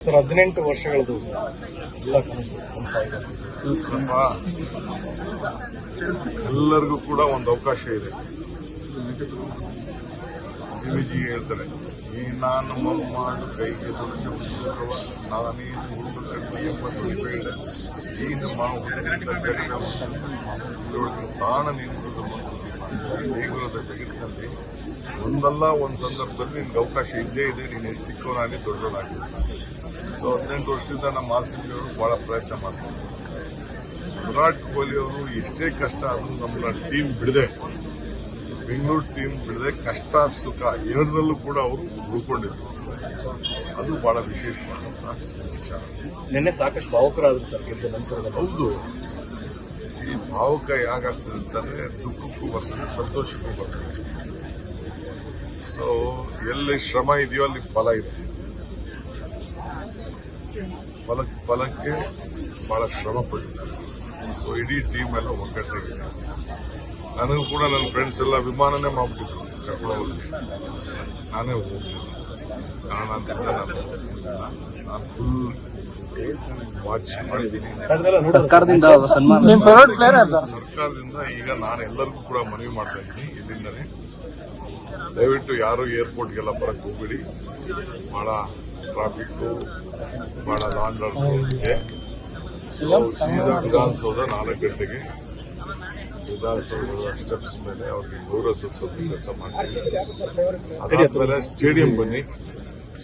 Sir, ಹದಿನೆಂಟು ವರ್ಷಗಳದು sir. ಎಲ್ಲ ಕನಸು ಕನಸಾಗಿದೆ ನಮ್ಮ ಎಲ್ಲರಿಗೂ ಕೂಡ ಒಂದು ಅವಕಾಶ ಇದೆ. ಡಿವಿಜಿ ಹೇಳ್ತಾರೆ ಈ ನಾನು ಮೊಮ್ಮಗಳು ಕೈಗೆ ದುಡಿದು ಹುಡುಗವ ನಾನೇ ಹುಡುಗ ಕಟ್ಟಿ ಎಂಬತ್ತು ಬೇಡ ನೀನು ಮಾವು ತಾಣ ನೀಡುವುದು ದೇಗುಲದ ಜಗತ್ತಿನಲ್ಲಿ ಒಂದಲ್ಲ ಒಂದು ಸಂದರ್ಭದಲ್ಲಿ ನಿನ್ಗೆ ಅವಕಾಶ ಇದ್ದೇ ಇದೆ ನೀನು ಎಷ್ಟು ಚಿಕ್ಕವನಾಗಲಿ ದೊಡ್ಡವನಾಗಲಿ. ಸೊ ಹದಿನೆಂಟು ವರ್ಷದಿಂದ ನಮ್ಮ ಆರ್ ಸಿ ಬಿ ಅವರು ಬಹಳ ಪ್ರಯತ್ನ ಮಾಡ್ತಾರೆ. ವಿರಾಟ್ ಕೊಹ್ಲಿ ಅವರು ಎಷ್ಟೇ ಕಷ್ಟ ಆದರೂ ನಮ್ಮ ಟೀಮ್ ಬಿಡದೆ ಬೆಂಗಳೂರು ಟೀಮ್ ಬಿಡದೆ ಕಷ್ಟ ಸುಖ ಎರಡರಲ್ಲೂ ಕೂಡ ಅವರು ಉಳ್ಕೊಂಡಿದ್ರು. ಅದು ಬಹಳ ವಿಶೇಷವಾದಂತಹ ವಿಚಾರ. ನಿನ್ನೆ ಸಾಕಷ್ಟು ಭಾವುಕರಾದ್ರು ಸರ್ ಗೆದ್ದ ನಂತರ ಹೌದು. ಈ ಭಾವುಕ ಯಾಕಾಗ್ತದೆ ಅಂತಂದ್ರೆ ದುಃಖಕ್ಕೂ ಬರ್ತದೆ ಸಂತೋಷಕ್ಕೂ ಬರ್ತದೆ. ಸೊ ಎಲ್ಲಿ ಶ್ರಮ ಇದೆಯೋ ಅಲ್ಲಿ ಫಲ ಇದೆ. ಫಲ ಫಲಕ್ಕೆ ಬಹಳ ಶ್ರಮ ಪಡ್ತಾರೆ. ಸೊ ಇಡೀ ಟೀಮ್ ಎಲ್ಲ ಒಗ್ಗಟ್ಟಾಗಿದೆ ನನಗೂ ಕೂಡ ನನ್ನ ಫ್ರೆಂಡ್ಸ್ ಎಲ್ಲ ವಿಮಾನನೇ ಮಾಡ್ಬಿಟ್ಟಿದ್ರು ಕರ್ಕೊಳ್ಳೋದು ನಾನೇ ಹೋಗ್ತೀನಿ. ನಾನು ಹೋಗ್ಲಿಲ್ಲ. ನಾನು ಫುಲ್ ವಾಚ್ ಮಾಡಿದ್ದೀನಿ. ಸರ್ಕಾರದಿಂದ ಸರ್ಕಾರದಿಂದ ಈಗ ನಾನು ಎಲ್ಲರಿಗೂ ಕೂಡ ಮನವಿ ಮಾಡ್ತಾ ಇದ್ದೀನಿ. ಇಲ್ಲಿಂದನೇ ದಯವಿಟ್ಟು ಯಾರು ಏರ್ಪೋರ್ಟ್ಗೆಲ್ಲ ಬರಕ್ಕೆ ಹೋಗ್ಬೇಡಿ. ಬಹಳ ಟ್ರಾಫಿಕ್ ಬಹಳ ಲಾಂಗ್ ಇದೆ. So, ಸೀದಾ ವಿಧಾನಸೌಧ ನಾಲ್ಕು ಗಂಟೆಗೆ ವಿಧಾನಸೌಧದ ಸ್ಟೆಪ್ಸ್ ಮೇಲೆ ಅವ್ರಿಗೆ ಗೌರವ ಸಲ್ಲಿಸೋ ಕೆಲಸ ಮಾಡ್ತೀವಿ. ಅದಾದ್ಮೇಲೆ ಸ್ಟೇಡಿಯಂ ಬನ್ನಿ.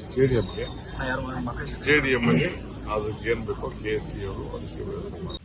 ಸ್ಟೇಡಿಯಂಗೆ ಸ್ಟೇಡಿಯಂ ಅಲ್ಲಿ ಅದಕ್ಕೆ ಏನ್ ಬೇಕೋ ಕೆ ಎಸ್ ಸಿ ಅವರು ಅದಕ್ಕೆ ವ್ಯವಸ್ಥೆ